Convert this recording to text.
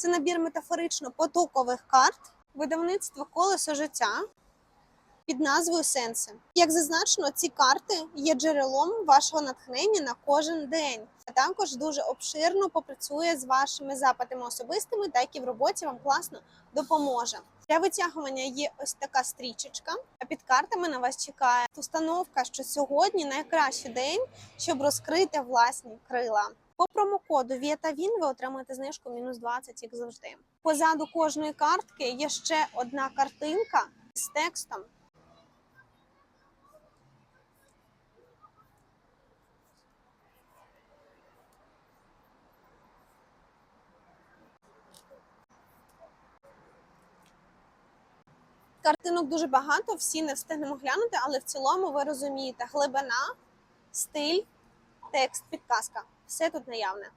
Це набір метафорично-потокових карт, видавництво колесо життя під назвою Сенси. Як зазначено, ці карти є джерелом вашого натхнення на кожен день, а також дуже обширно попрацює з вашими запитами особистими, так і в роботі вам класно допоможе. Для витягування є ось така стрічечка, а під картами на вас чекає установка, що сьогодні найкращий день, щоб розкрити власні крила. По промокоду VIETAVIN ви отримаєте знижку мінус 20, як завжди. Позаду кожної картки є ще одна картинка з текстом. Картинок дуже багато, всі не встигнемо глянути, але в цілому ви розумієте глибина, стиль, текст, підказка. Все тут наявне.